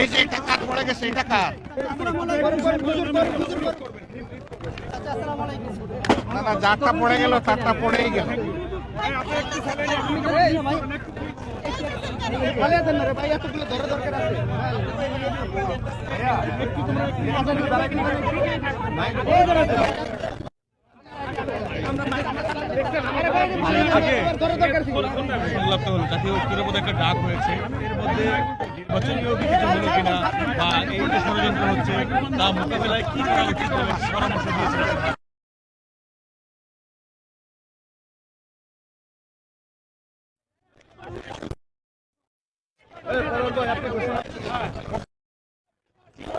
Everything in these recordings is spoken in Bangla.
এই যে এটা কার পড়ে গেছে এটা কার না না যারটা পড়ে গেল তারটা পড়েই গেল সংলাপ হলো জাতীয় ঐক্যের মধ্যে একটা ডাক হয়েছে। এর মধ্যে নির্বাচনীয় কিছু হলো কিনা বা এই যে ষড়যন্ত্র হচ্ছে তা মোকাবেলায় কি করা উচিত পরামর্শ দিয়েছে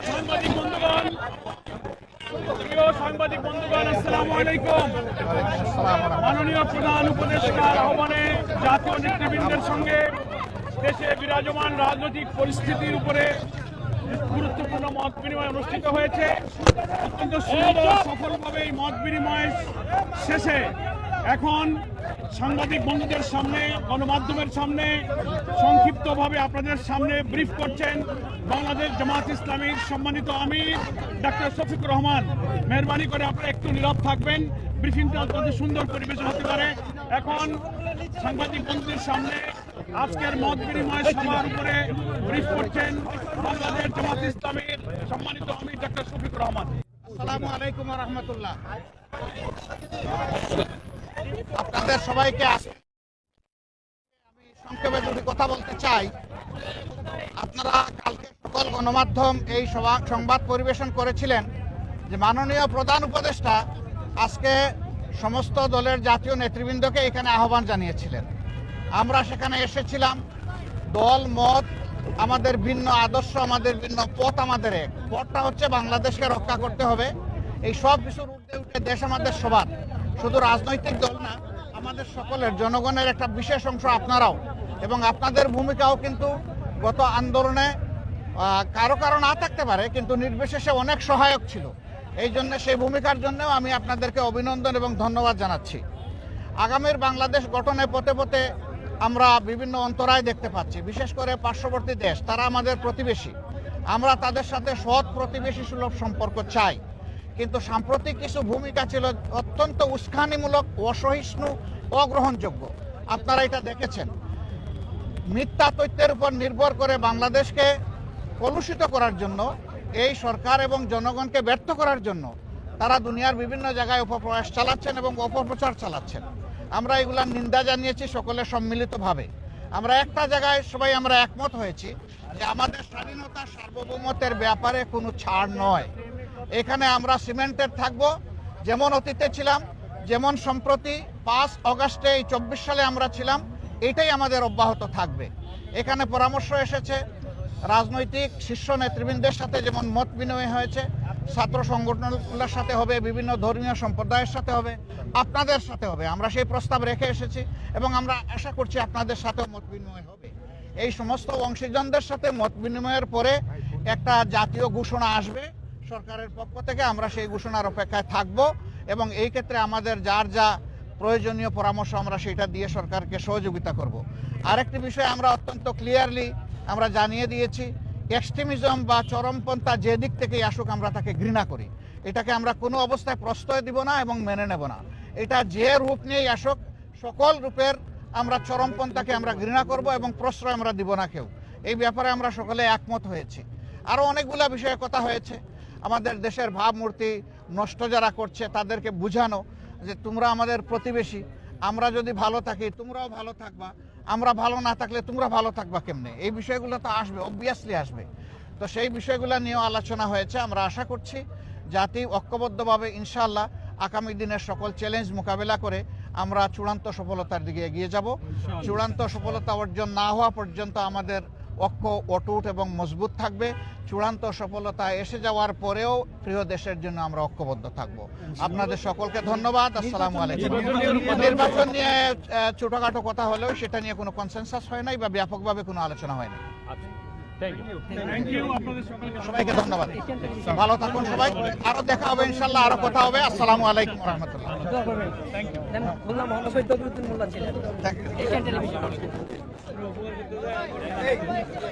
সাংবাদিক বন্ধুগণ প্রিয় সাংবাদিক বন্ধুগণ, আসসালামু আলাইকুম। মাননীয় প্রধান উপদেষ্টার আহ্বানে জাতীয় নেতৃবৃন্দের সঙ্গে দেশে বিরাজমান রাজনৈতিক পরিস্থিতির উপরে গুরুত্বপূর্ণ মত বিনিময় অনুষ্ঠিত হয়েছে। অত্যন্ত সুন্দর, সফলভাবে এই মত বিনিময় শেষে এখন সাংবাদিক বন্ধুদের সামনে, গণমাধ্যমের সামনে সংক্ষিপ্তভাবে আপনাদের সামনে ব্রিফ করছেন বাংলাদেশ জামাত ইসলামীর সম্মানিত আমির ডাক্তার শফিকুর রহমান। মেহরবানি করে আপনারা একটু নীরব থাকবেন ব্রিফিংটা অত্যন্ত সুন্দর পরিবেশন হতে পারে। এখন সাংবাদিক বন্ধুদের সামনে আজকের মত বিনিময় সভার উপরে ব্রিফ করছেন বাংলাদেশ জামাত ইসলামীর সম্মানিত আমির ডাক্তার শফিকুর রহমান। আসসালামু আলাইকুম রহমতুল্লাহ। আপনাদের সবাইকে আমি সংক্ষেপে যদি কথা বলতে চাই, আপনারা কালকে সকল গণমাধ্যম এই সংবাদ পরিবেশন করেছিলেন যে মাননীয় প্রধান উপদেষ্টা আজকে সমস্ত দলের জাতীয় নেতৃবৃন্দকে এখানে আহ্বান জানিয়েছিলেন। আমরা সেখানে এসেছিলাম। দল, মত আমাদের ভিন্ন, আদর্শ আমাদের ভিন্ন, পথ আমাদের এক। পথটা হচ্ছে বাংলাদেশকে রক্ষা করতে হবে। এই সব কিছুর উঠে উঠে দেশ আমাদের সবার। শুধু রাজনৈতিক দল না, আমাদের সকলের, জনগণের একটা বিশেষ অংশ আপনারাও। এবং আপনাদের ভূমিকাও কিন্তু গত আন্দোলনে কারও কারও না থাকতে পারে, কিন্তু নির্বিশেষে অনেক সহায়ক ছিল। এই জন্য সেই ভূমিকার জন্যও আমি আপনাদেরকে অভিনন্দন এবং ধন্যবাদ জানাচ্ছি। আগামীর বাংলাদেশ গঠনে পথে পথে আমরা বিভিন্ন অন্তরায় দেখতে পাচ্ছি, বিশেষ করে পার্শ্ববর্তী দেশ, তারা আমাদের প্রতিবেশী। আমরা তাদের সাথে সৎ প্রতিবেশী সুলভ সম্পর্ক চাই। কিন্তু সাম্প্রতিক কিছু ভূমিকা ছিল অত্যন্ত উস্কানিমূলক অসহিষ্ণু, অগ্রহণযোগ্য। আপনারা এটা দেখেছেন। মিথ্যা তথ্যের উপর নির্ভর করে বাংলাদেশকে কলুষিত করার জন্য, এই সরকার এবং জনগণকে ব্যর্থ করার জন্য তারা দুনিয়ার বিভিন্ন জায়গায় অপপ্রয়াস চালাচ্ছেন এবং অপপ্রচার চালাচ্ছেন। আমরা এগুলার নিন্দা জানিয়েছি সকলে সম্মিলিতভাবে। আমরা একটা জায়গায় সবাই আমরা একমত হয়েছি যে আমাদের স্বাধীনতা সার্বভৌমত্বের ব্যাপারে কোনো ছাড় নয়। এখানে আমরা সিমেন্টেড থাকব। যেমন অতীতে ছিলাম, যেমন সম্প্রতি পাঁচ অগাস্টে এই চব্বিশ সালে আমরা ছিলাম, এটাই আমাদের অব্যাহত থাকবে। এখানে পরামর্শ এসেছে, রাজনৈতিক শীর্ষ নেতৃবৃন্দের সাথে যেমন মত বিনিময় হয়েছে, ছাত্র সংগঠনগুলোর সাথে হবে, বিভিন্ন ধর্মীয় সম্প্রদায়ের সাথে হবে, আপনাদের সাথে হবে। আমরা সেই প্রস্তাব রেখে এসেছি এবং আমরা আশা করছি আপনাদের সাথেও মত বিনিময় হবে। এই সমস্ত অংশীজনদের সাথে মত বিনিময়ের পরে একটা জাতীয় ঘোষণা আসবে। সরকারের পক্ষ থেকে আমরা সেই ঘোষণার অপেক্ষায় থাকব এবং এই ক্ষেত্রে আমাদের যার যা প্রয়োজনীয় পরামর্শ আমরা সেটা দিয়ে সরকারকে সহযোগিতা করব। আরেকটি বিষয় আমরা অত্যন্ত ক্লিয়ারলি আমরা জানিয়ে দিয়েছি এক্সট্রিমিজম বা চরমপন্থা যে দিক থেকেই আসুক আমরা তাকে ঘৃণা করি। এটাকে আমরা কোনো অবস্থায় প্রশ্রয় দিব না এবং মেনে নেব না। এটা যে রূপ নিয়েই আসুক, সকল রূপের আমরা চরমপন্থাকে আমরা ঘৃণা করব এবং প্রশ্রয় আমরা দিব না কেউ। এই ব্যাপারে আমরা সকলে একমত হয়েছি। আরও অনেকগুলা বিষয়ে কথা হয়েছে। আমাদের দেশের ভাবমূর্তি নষ্ট যারা করছে তাদেরকে বুঝানো যে তোমরা আমাদের প্রতিবেশী আমরা যদি ভালো থাকি তোমরাও ভালো থাকবা আমরা ভালো না থাকলে তোমরা ভালো থাকবা কেমনে? এই বিষয়গুলো তো আসবে অবভিয়াসলি আসবে। তো সেই বিষয়গুলো নিয়েও আলোচনা হয়েছে আমরা আশা করছি জাতি ঐক্যবদ্ধভাবে ইনশাল্লাহ আগামী দিনের সকল চ্যালেঞ্জ মোকাবেলা করে আমরা চূড়ান্ত সফলতার দিকে এগিয়ে যাব। চূড়ান্ত সফলতা অর্জন না হওয়া পর্যন্ত আমাদের ঐক্য অটুট এবং মজবুত থাকবে। চূড়ান্ত সফলতা এসে যাওয়ার পরেও প্রিয় দেশের জন্য আমরা ঐক্যবদ্ধ থাকব। আপনাদের সকলকে ধন্যবাদ। আসসালামু আলাইকুম। নির্বাচন নিয়ে ছোটখাটো কথা হলেও সেটা নিয়ে কোনো কনসেনসাস হয় নাই বা ব্যাপকভাবে কোনো আলোচনা হয় নাই। থ্যাংক ইউ সবাইকে ধন্যবাদ। ভালো থাকুন সবাই। আরও দেখা হবে ইনশাল্লাহ আরও কথা হবে। আসসালামু আলাইকুম রহমতুল্লাহ আমি